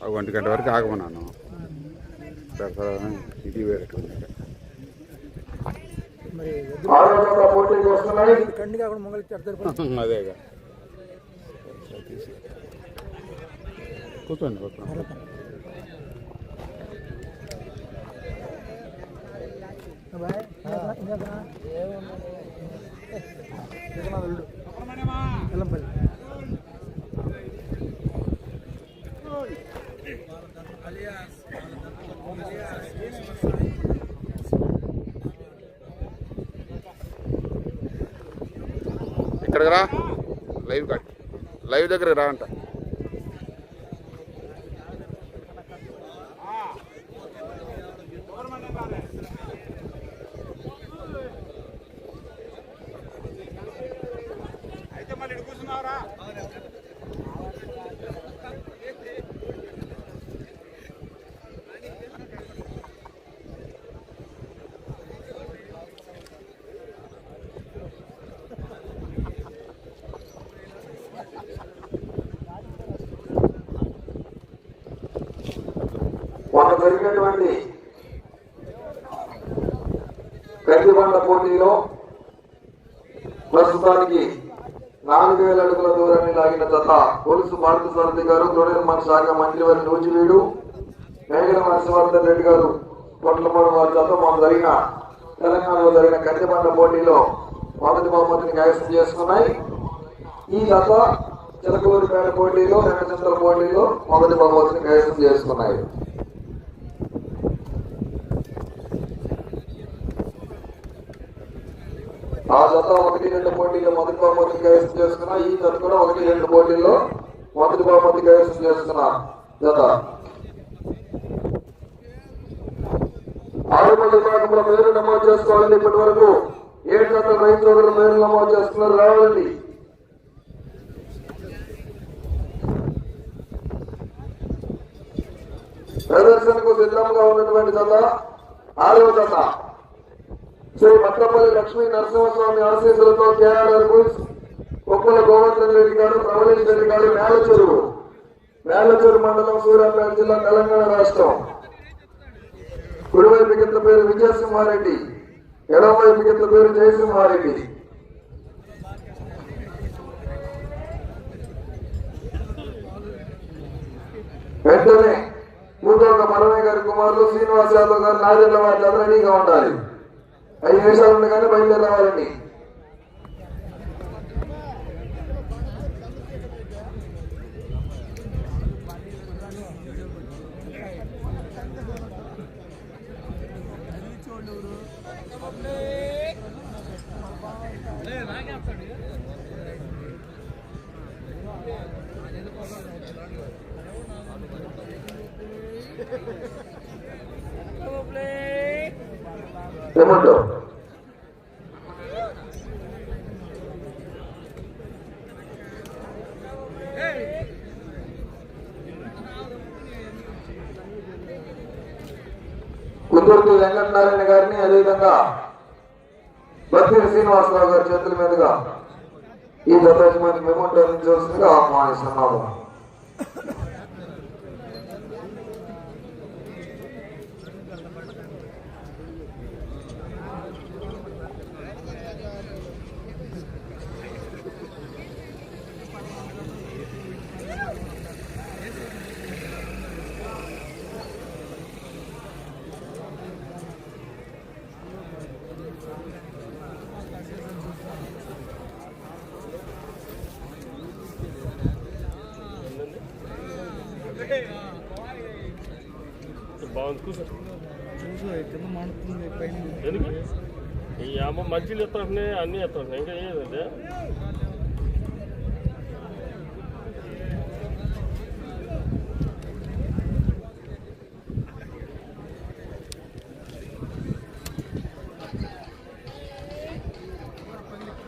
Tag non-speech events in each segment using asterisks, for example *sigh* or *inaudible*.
ఒక ఒంటి గంట వరకు ఆగమన్నాను. ఇది వేరే మరి ఆరోగ్యంగా పోటీకి వస్తున్నాయి *laughs* కండి కాకుండా మొగలికి అర్థం అదేగా కూర్చోండి కూర్చోండి బాయ్ జగన్నాథుడు ఎల్లంపల్లి ఇక్కడికి రా. లైవ్ కట్ లైవ్ దగ్గర రా అంట మొన్న జరిగినటువంటి గడ్డిబండ పోటీలో ప్రస్తుతానికి నాలుగు వేల అడుగుల దూరాన్ని లాగిన జత పోలీసు భారత సారథి గారు గృహనిర్మాణ శాఖ మంత్రి వారి నూజివీడు మేఘన హర్షవర్ధన్ రెడ్డి గారు పొట్లమూడు వారి తత మాకు జరిగిన తెలంగాణలో జరిగిన గడ్డిబండ పోటీలో మొదటి బహుమతిని కైవసం చేసుకున్నాయి. ఈ తత చిలకూరిపేట పోటీలో రెండు చిత్ర పోటీలో మొదటి బహుమతిని కైవసం చేసుకున్నాయి ఆ జత ఒకటి మొదటి బహుమతి కైవసం చేసుకున్నా ఈ జత కూడా ఒకటి రెండు పోటీల్లో మొదటి బహుమతి కైవసం చేసుకున్న. జత. ఆరు మంది విభాగంలో పేరు నమోదు చేసుకోవాలని ఇప్పటి వరకు ఏడు జతల రైతు సోదరులు పేరు నమోదు చేసుకున్నారు. రావాలండి. ప్రదర్శనకు సిద్ధంగా ఉన్నటువంటి జత. ఆరవ జత. శ్రీ మట్లపల్లి లక్ష్మీ నరసింహస్వామి ఆశీస్సులతో కేఆర్ఆర్ బుల్స్ ఒక్కల గోవర్ధన్ రెడ్డి గారు ప్రవలేష్ రెడ్డి గారు మేలచెరువు మేలచెరు మండలం సూర్యాపేట జిల్లా తెలంగాణ రాష్ట్రం. కుడివైపు కింద పేరు విజయసింహారెడ్డి ఎడమవైపు కింద పేరు జయసింహారెడ్డి. వెంటనే మూడోక మనమయ్య గారి కుమారులు శ్రీనివాస్ యాదవ్ గారు నాదెళ్ళ వారి జత రెడీగా ఉండాలి. ఐదు నిమిషాలు ఉండగానే బయలుదేరి రావాలండి Thank you. ఏమంటావు? కుందూరు వెంకటనారాయణ గారిని అదేవిధంగా బత్తిరి శ్రీనివాసరావు గారి చేతుల మీదుగా ఈ దత్తోజమానికి మెమోటో అందించవలసిందిగా ఆహ్వానిస్తున్నాము. ఈ అమ్మ మంచిలు ఎత్తున్నాయి అన్నీ ఎత్తున్నాయి ఇంకా ఏదంటే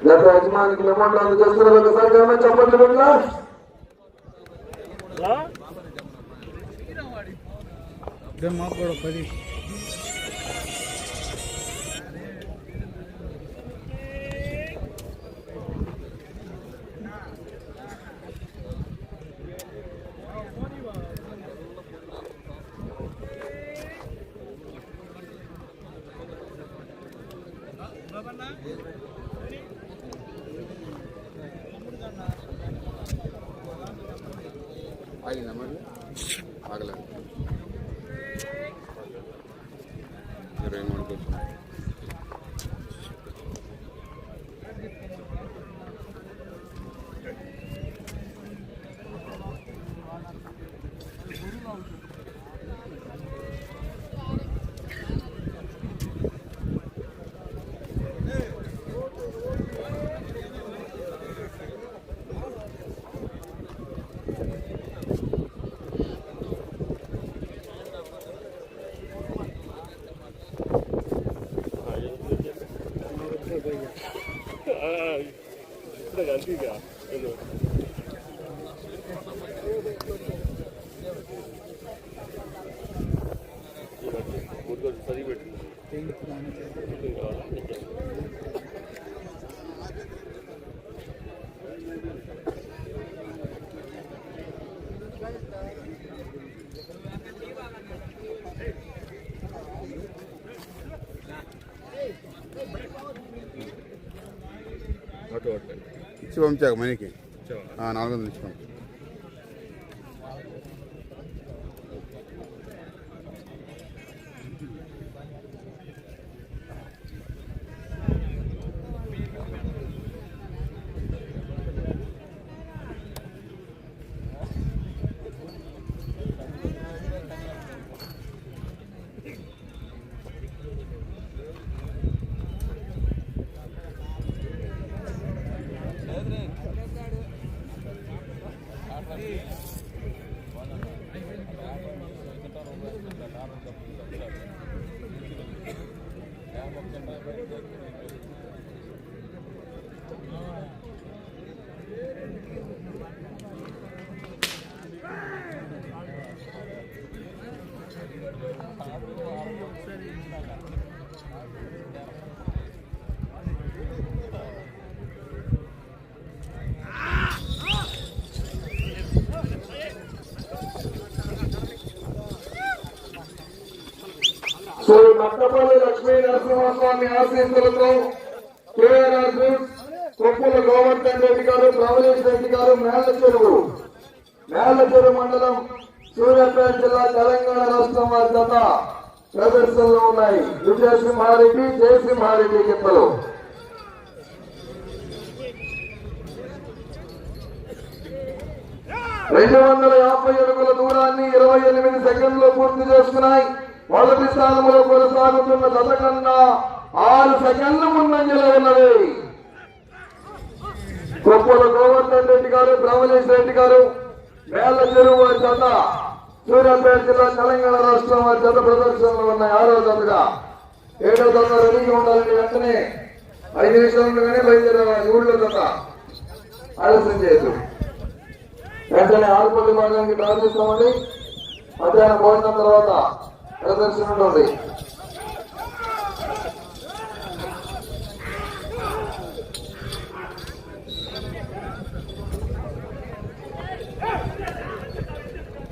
గత యజమానికి మెమోటో అందజేస్తున్నారు ఒకసారి చెప్పండి బిడ్డ రా ఇదే Antigua. పంపించాక మనకి. ఆ, నాలుగు వందలు ఇచ్చి నరసింహస్వామి ఆశీస్సులతో కేఆర్ఆర్ గ్రూప్స్ కొప్పుల గోవర్ధన్ రెడ్డి గారు ప్రవలేష్ రెడ్డి గారు మేళ్ళ చెరువు మేళ్ళ చెరువు మండలం సూర్యాపేట జిల్లా తెలంగాణ రాష్ట్రం వారి జత ప్రదర్శనలో ఉన్నాయి. విజయసింహారెడ్డి జయసింహారెడ్డి గిత్తలు రెండు వందల యాభై అడుగుల దూరాన్ని ఇరవై ఎనిమిది సెకండ్లు పూర్తి చేసుకున్నాయి మొదటి స్థానంలో కొనసాగుతున్న జత కన్నా ఆరు సెకండ్లు ముందంజలో ఉన్నది. కొప్పుల గోవర్ధన్ రెడ్డి గారు బ్రహ్మలేష్ రెడ్డి గారు వేల చెరువు వారి జత సూర్యాపేట జిల్లా తెలంగాణ రాష్ట్రం వారి జత ప్రదర్శనలో ఉన్నాయి. ఆరో జతగా. ఏడో జత రెడీగా ఉండాలండి వెంటనే ఐదు నిమిషాలు కానీ బయలుదేరాలి ఊళ్ళో జత ఆలస్యం చేయదు వెంటనే ఆరుపల్లి మండలానికి ప్రార్థిస్తామండి మధ్యాహ్నం భోజనం తర్వాత ప్రదర్శన ఉంటుంది.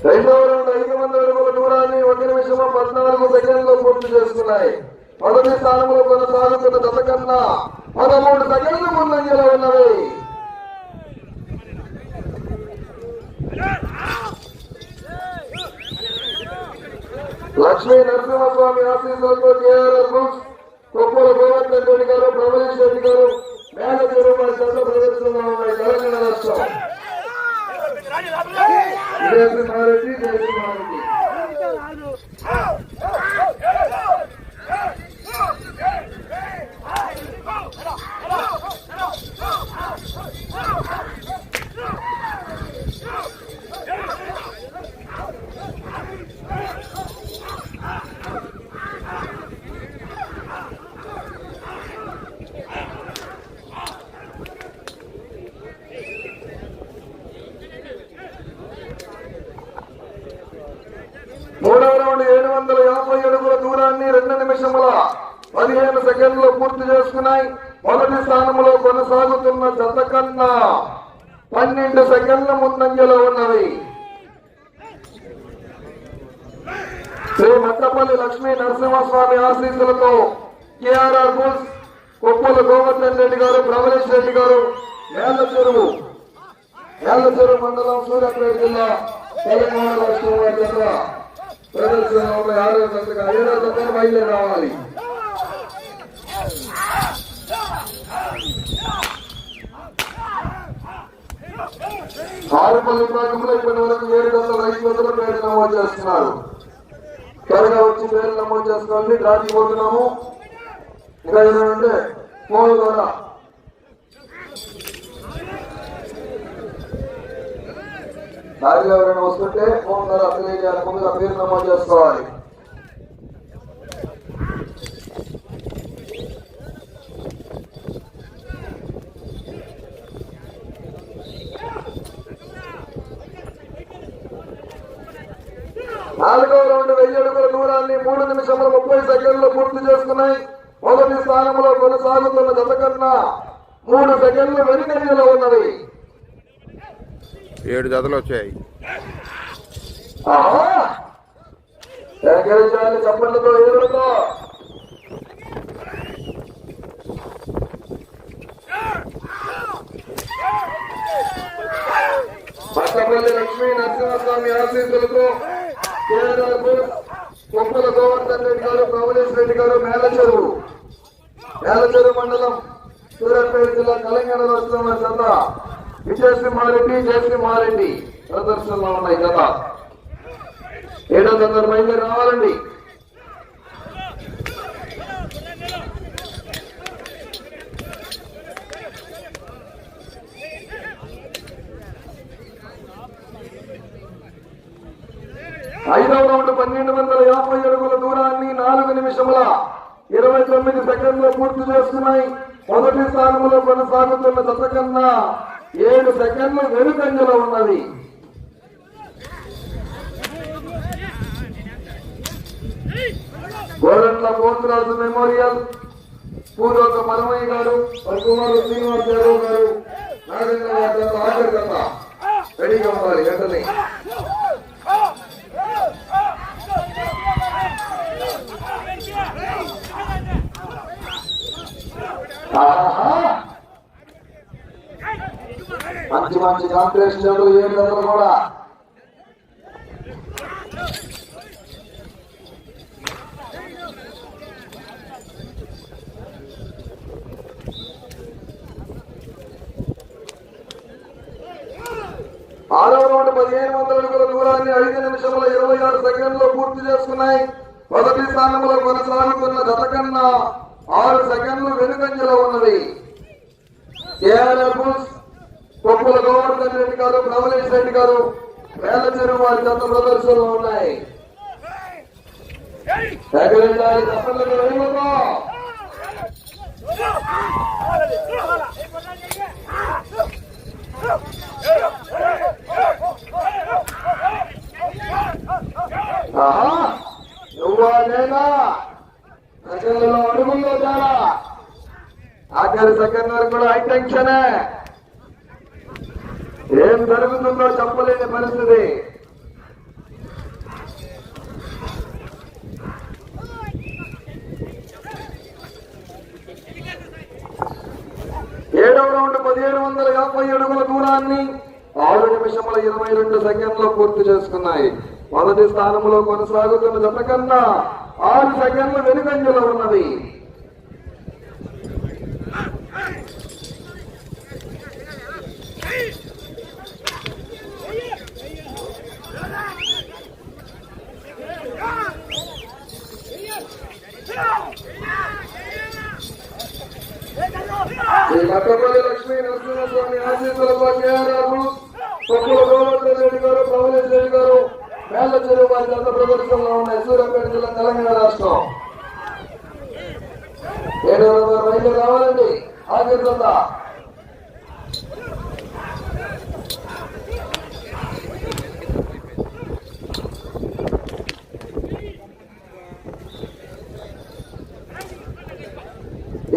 రెండవ రౌండ్ ఐదు వందల అడుగుల దూరాన్ని ఒక నిమిషం పద్నాలుగు సెకండ్లో పూర్తి చేసుకున్నాయి మొదటి స్థానంలో కొనసాగుతున్న దశ కన్నా పదమూడు సెకండ్లు ముందంజలో ఉన్నవి. లక్ష్మీ నరసింహస్వామి ఆశీస్సులతో కేఆర్ఆర్ గ్రూప్స్ కొప్పుల గోవర్ధన్ రెడ్డి గారు ప్రవలేష్ రెడ్డి గారు మేనేజర్ చెరువు చంద్ర ప్రదర్శనలో ఉన్నాయి. తెలంగాణ రాష్ట్రం. విజయసింహారెడ్డి జయసింహారెడ్డి మూడవ రౌండ్ ఏడు వందల యాభై అడుగుల దూరాన్ని రెండు నిమిషముల పదిహేను సెకండ్లు పూర్తి చేసుకున్నాయి మొదటి స్థానంలో కొనసాగుతున్న జత కన్నా పన్నెండు సెకండ్ల ముందంజలో ఉన్నవి శ్రీ మట్టపల్లి లక్ష్మీ స్వామి ఆశీస్సులతో కేఆర్ఆర్ బుల్స్ కొప్పుల గోవర్ధన్ రెడ్డి గారు ప్రవలేష్ రెడ్డి గారు మేళ్ళ చెరువు మేళ్ళ చెరువు మండలం సూర్యాపేట జిల్లా తెలంగాణ రాష్ట్రం వారి జత ప్రదర్శన ఉన్న ఆరో జతగా ఏడో జతను బయలుదేరి రావాలి. ఆరుపల్లి విభాగంలో ఇప్పటి వరకు ఏడు వందల ఐదు వందల పేరు నమోదు చేస్తున్నారు. త్వరగా వచ్చి పేరు నమోదు చేసుకోండి డ్రాకి పోతున్నాము. ఇంకా ఏమంటే ఫోన్ ద్వారా. దారిలో ఎవరైనా వస్తుంటే ఫోన్ ద్వారా తెలియజేయాలి ముందుగా పేరు నమోదు చేసుకోవాలి నాలుగవ రౌండ్ వెయ్యి అడుగుల దూరాన్ని మూడు నిమిషముల ముప్పై సెకండ్లు పూర్తి చేసుకున్నాయి మొదటి స్థానంలో కొనసాగుతున్న జత కన్నా మూడు సెకండ్లు వెనుకంజలో ఉన్నది ఏడు జతలు వచ్చాయి. చప్పట్లతో పట్టపల్లి లక్ష్మీ నరసింహస్వామి ఆశీస్సులతో కేరళకు కొప్పుల గోవర్ధన్ రెడ్డి గారు ప్రవలేశ్ రెడ్డి గారు మేలచెరువు మేలచెరువు మండలం సూర్యాపేట జిల్లా తెలంగాణ రాష్ట్రం చెంద విజయసింహారెడ్డి జయసింహారెడ్డి ప్రదర్శనలో ఉన్నాయి జత. ఏడో తొందర బయలుదేరి రావాలండి. ఐదవ రౌండ్ పన్నెండు వందల యాభై అడుగుల దూరాన్ని నాలుగు నిమిషముల ఇరవై తొమ్మిది సెకండ్లు పూర్తి చేస్తున్నాయి మొదటి స్థానంలో కొనసాగుతున్న జత కన్నా ఏడు సెకండ్లు వెనుకంజలో ఉన్నది. గోరంట్ల పోతురాజు మెమోరియల్. పూర్వక పరమయ్య గారు కుమారు శ్రీనివాస్ యాదవ్ గారు నాగేంద్ర గారు ఆఖరి కథ. రెడీగా ఉండాలి వెంటనే. మంచి మంచి కాంపిటీషన్ జరుగులు ఏడు జతలు కూడా. ఆరో రౌండ్ పదిహేను వందల అడుగుల దూరాన్ని ఐదు నిమిషముల ఇరవై ఆరు సెకండ్లో పూర్తి చేసుకున్నాయి. మొదటి స్థానంలో కొనసాగుతున్న గత కన్నా ఆరు సెకండ్లు వెనుకంజలో ఉన్నది. కొప్పుల గోవర్ధన్ రెడ్డి గారు ప్రవలేష్ రెడ్డి గారు వేల చెరువు వారి జత ప్రదర్శనలో ఉన్నాయి. సేకరించాలి ఆహా నువ్వా నేనా సెకండ్లలో అడుగుల్లో చాలా ఆఖరి సెకండ్ వరకు కూడా ఏం జరుగుతుందో చెప్పలేని పరిస్థితి. ఏడవ రౌండ్ పదిహేడు వందల యాభై అడుగుల దూరాన్ని ఆరు నిమిషముల ఇరవై రెండు సెకండ్లో పూర్తి చేసుకున్నాయి. మొదటి స్థానంలో కొనసాగుతున్న జత కన్నా ఆరు సెకండ్లు వెనుకంజలో ఉన్నది మట్టపల్లి లక్ష్మీ నరసింహస్వామి ఆశీస్సులతో కేఆర్ఆర్ పప్పుల గోవర్ధన్ రెడ్డి గారు ప్రవలేష్ గారు మేళ్ళ చెరువు వారి గత ప్రదర్శనలో ఉన్నాయి సూర్యాపేట జిల్లా తెలంగాణ రాష్ట్రం. ఏడు వందల రైలు రావాలండి. ఆగిస్తుందా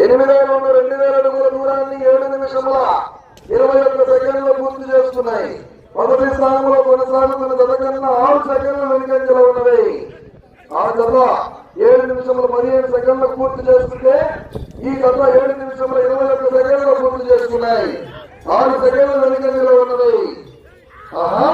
ఎనిమిదవ రెండు వేల అడుగుల దూరాన్ని ఏడు నిమిషముల ఇరవై ఒక్క సెకండ్లు పూర్తి చేస్తున్నాయి. మొదటి స్థానంలో కొనసాగుతున్న జత కన్నా ఆరు సెకండ్లు వెనుకంజలో ఉన్నవి. ఆ జత ఏడు నిమిషముల పదిహేను సెకండ్లు పూర్తి చేసుకుంటే ఈ జత ఏడు నిమిషముల ఇరవై ఒక్క సెకండ్లు పూర్తి చేసుకున్నాయి. ఆరు సెకండ్లు వెనుకంజలో ఉన్నవి. ఆహా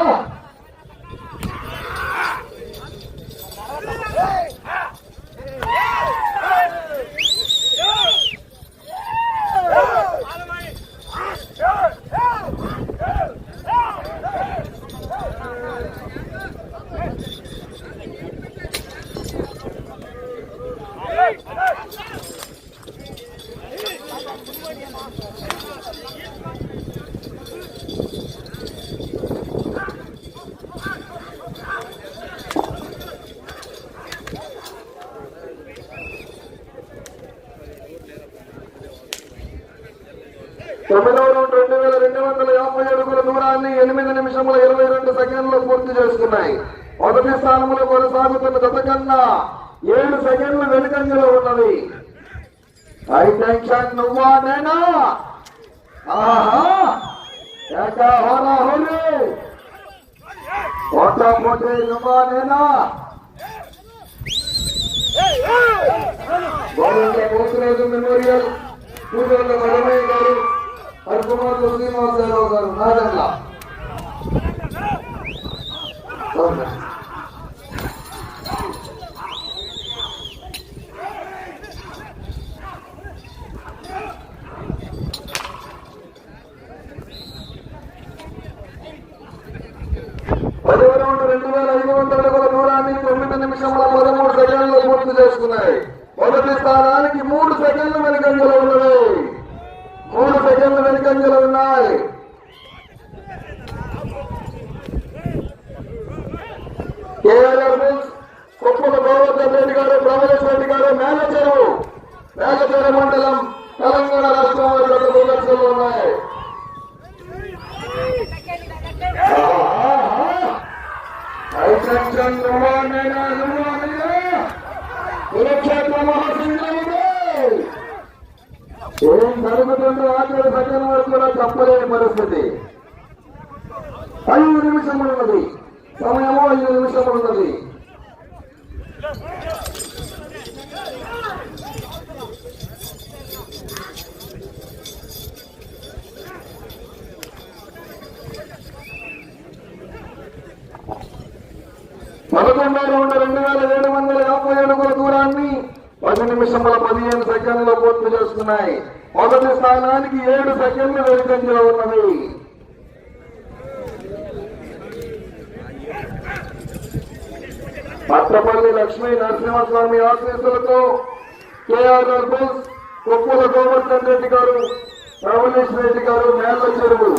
వందల యాభై అడుగుల దూరాన్ని ఎనిమిది నిమిషముల ఇరవై రెండు సెకండ్లు పూర్తి చేసుకున్నాయి మొదటి స్థానంలో కొనసాగుతున్న గత ఏడు సెకండ్లు వెనుకంజలో ఉన్నది. టెన్షన్ నువ్వా నేనా? ఆహా! ఏకా హోరా హోరే? ఓటా పోటీ నువ్వా నేనా? గోవింద మెమోరియల్ పూజల మరమయ్య గారు హరికుమార్లు శ్రీనివాసరావు గారు నాదల్ల పదవ రౌండ్ రెండు వేల ఐదు వందల అడుగుల దూరాన్ని తొమ్మిది నిమిషముల పదమూడు సెకండ్లు పూర్తి చేసుకున్నాయి మొదటి స్థానానికి మూడు సెకండ్లు వెనుకంజలు ఉన్నవి మూడు సెకండ్లు వెనుకంజలు ఉన్నాయి కేఆర్ఆర్ బుల్స్ కొప్పుల గోవర్ధన్ రెడ్డి గారు ప్రమలేష్ రెడ్డి గారు మేలచెరువు మేలచెరు మండలం తెలంగాణ రాష్ట్రంలో వారి గత ఉన్నాయి. కురుక్షేత్ర మహాసింహముడు ఏం జరుగుతుందో ఆఖరి సజ్జన వరకు కూడా చెప్పలేని పరిస్థితి. ఐదు నిమిషములు ఉన్నది సమయము ఐదు నిమిషములు ఉన్నది పదకొండో రెండు వేల ఏడు వందల యాభై అడుగుల దూరాన్ని పది నిమిషముల పదిహేను సెకండ్లు పూర్తి చేస్తున్నాయి. మొదటి స్థానానికి ఏడు సెకండ్లు వెనుకంజలో ఉన్నది పట్టపల్లి లక్ష్మీ నరసింహస్వామి ఆశీస్సులతో కేఆర్ఆర్ బోస్ కొప్పుల గోవర్ధన్ రెడ్డి గారు రమణేష్ రెడ్డి గారు మేళ్ళ చెరువు.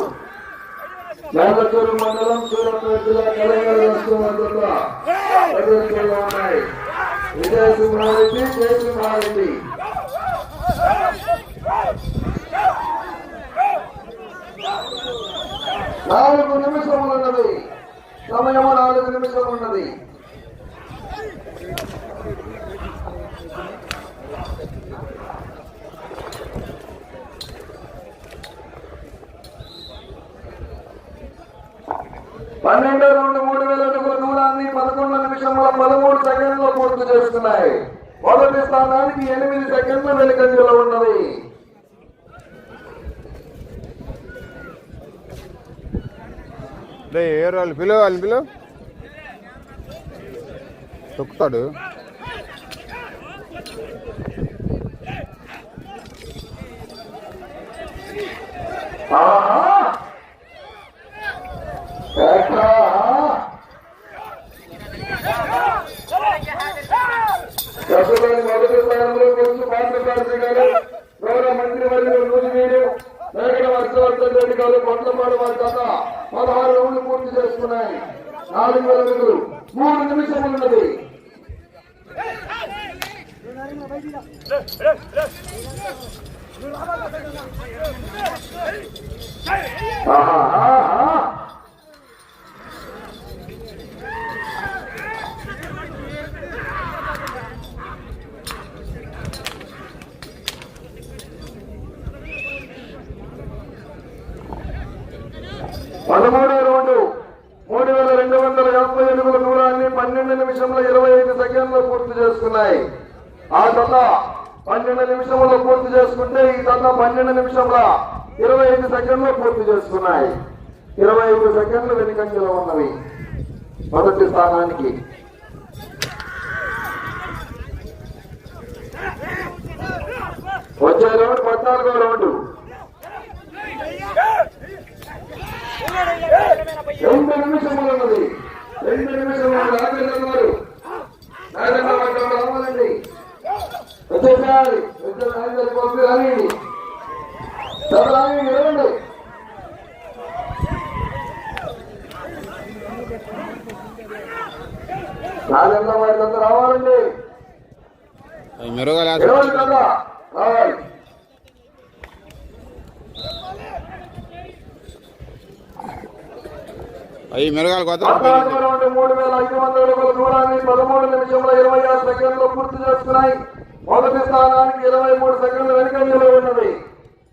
యాదకూరు మండలం సూరత్పేట జిల్లా తెలంగాణ రాష్ట్రం అంతటా ప్రదర్శనలో ఉన్నాయి. విజయ సింహారెడ్డి జయ సింహారెడ్డి. నాలుగు నిమిషం ఉన్నది సమయము నాలుగు నిమిషం ఉన్నది పన్నెండో రౌండ్ మూడు వేల అడుగుల దూరాన్ని పదకొండు నిమిషముల పదమూడు సెకండ్లు పూర్తి చేస్తున్నాయి. మొదటి స్థానానికి ఎనిమిది సెకండ్ల వెనుకంజలో ఉన్నది. రే ఏ వాళ్ళు పిలువ వాళ్ళని పిలువ. తొక్కుతాడు. ఆహా! స్థానంలో గారు గౌరవ మంత్రి వర్యులు నూజివీడు మేకల వర్షవర్ధన్ రెడ్డి గారు కొట్లపాడు వారి కథ పదహారు రౌండ్లు పూర్తి చేసుకున్నాయి. నాలుగు వేల అడుగులు మూడు నిమిషం ఉన్నది ఆహా, పదమూడు రోడ్డు మూడు వేల రెండు వందల యాభై అడుగుల దూరాన్ని పన్నెండు నిమిషంలో ఇరవై ఐదు సెకండ్లు పూర్తి చేసుకున్నాయి. ఆ తల్ల పన్నెండు నిమిషంలో పూర్తి చేసుకుంటే ఈ తల్ల పన్నెండు నిమిషంలో ఇరవై ఐదు సెకండ్లు పూర్తి చేసుకున్నాయి. ఇరవై ఐదు సెకండ్లు వెనుకంజలో ఉన్నవి. మొదటి స్థానానికి. వచ్చే రౌండ్ పద్నాలుగో రౌండ్. రెండు నిమిషములు ఉన్నది రెండు నిమిషములు రాజేంద్ర గారు రాజేంద్ర గారు రావాలండి వచ్చేసారి వచ్చే రాజేంద్ర రానియండి రాజేంద్ర రావాలండి. మెరుగా నిలవండి కదా రావాలి. అవి మిరగాలు కొత్త మూడు వేల ఐదు వందల దూరాన్ని పదమూడు నిమిషంలో ఇరవై ఆరు సెకండ్లు పూర్తి చేసుకున్నాయి మొదటి స్థానానికి ఇరవై మూడు సెకండ్లు వెనుకంజలో ఉన్నది.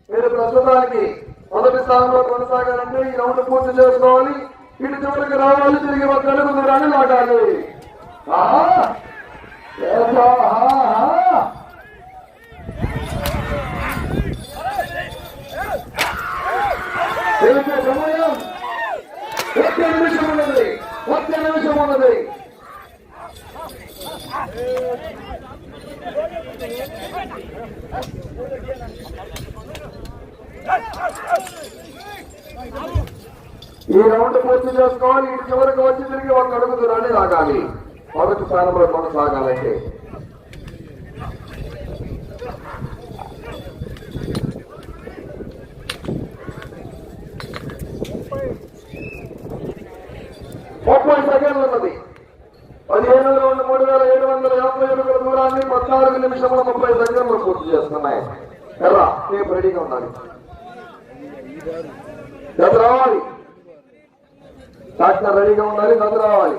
మీరు ప్రస్తుతానికి మొదటి స్థానంలో కొనసాగాలంటే ఈ రౌండ్ పూర్తి చేసుకోవాలి. ఇటు చివరికి రావాలి తిరిగి ఒక అడుగు దూరాన్ని లాగాలి. సమయం. ఒక్క నిమిషం ఉన్నది ఒక్క నిమిషం ఉన్నది. ఈ రౌండ్ పూర్తి చేసుకోవాలి. ఇటు చివరికి వచ్చి తిరిగి ఒక అడుగు దూరాన్ని మొదటి స్థానంలో కొనసాగాలంటే ముప్పై సెకండ్లు ఉన్నది. పదిహేను రెండు మూడు వేల ఏడు వందల యాభై అడుగుల దూరాన్ని పద్నాలుగు నిమిషంలో ముప్పై సెకండ్లు పూర్తి చేస్తున్నాయి. ఎలా రేపు రెడీగా ఉండాలి. గత రావాలి. డాక్టర్ రెడీగా ఉండాలి గత రావాలి.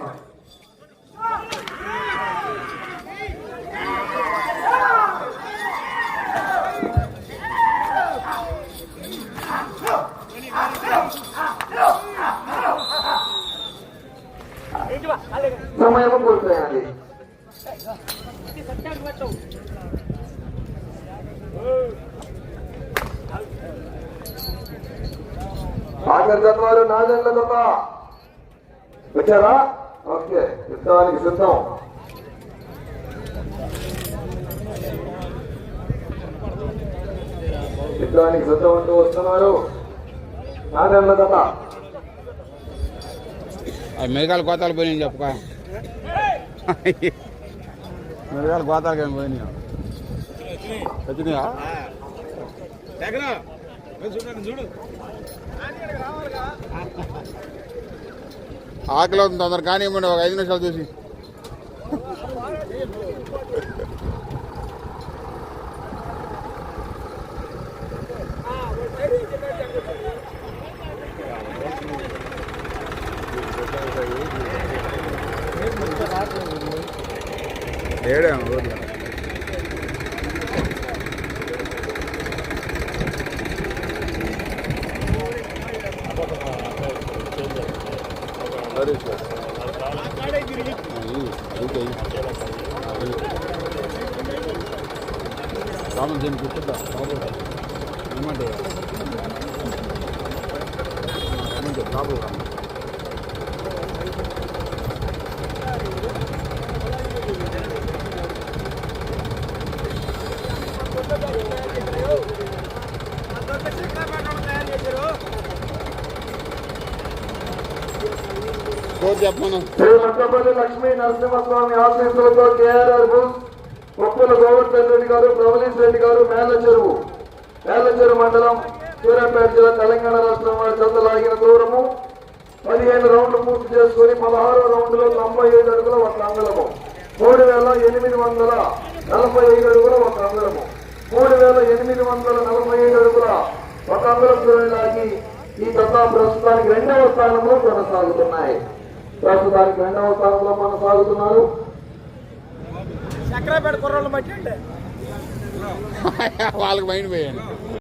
సమయం కోల్పోయాలి. ఆఖరి వారు నాదెండ్ల జత వచ్చారా ఓకే యుద్ధానికి సిద్ధం. యుద్ధానికి సిద్ధం అంటూ వస్తున్నారు. నాదండ్ల జత మేఘాలు మిరగాలు కోతాలు పోయినాయి చెప్పుకో. మిరగాలు కోతాలు ఏమి పోయినాయి? వచ్చినాయా? ఆకలి అవుతుంది తొందర కానీ ఇవ్వండి ఒక ఐదు నిమిషాలు చూసి. ఏడే ఊర్లో సరే రామన్ బాబు ఏమంటే ఏమంటే బాబు రామన్ కోర్ చెప్పమను శ్రీ లక్ష్మీ నరసింహస్వామి ఆశీస్సులతో కేఆర్ఆర్ బుస్ ఉప్పుల గోవర్ధన్ రెడ్డి గారు ప్రవలీష్ రెడ్డి గారు మేల చెరువు. మేల చెరువు మండలం సూర్యాపేట జిల్లా తెలంగాణ రాష్ట్రం వారి చెందలాగిన దూరము పదిహేను రౌండ్లు పూర్తి చేసుకుని పదహారో రౌండ్లో తొంభై ఐదు అడుగుల ఒక అంగళము. మూడు వేల ఎనిమిది వందల నలభై ఐదు అడుగుల ఒక అంగళము. మూడు వేల ఎనిమిది వందల నలభై ఐదు అడుగుల ఒక అంగళం దూరం లాగి ఈ దత్తా ప్రస్తుతానికి రెండవ స్థానంలో కొనసాగుతున్నాయి. ప్రస్తుతానికి రెండవ స్థానంలో కొనసాగుతున్నారు. *laughs* వాళ్ళకి మైండ్ పోయాను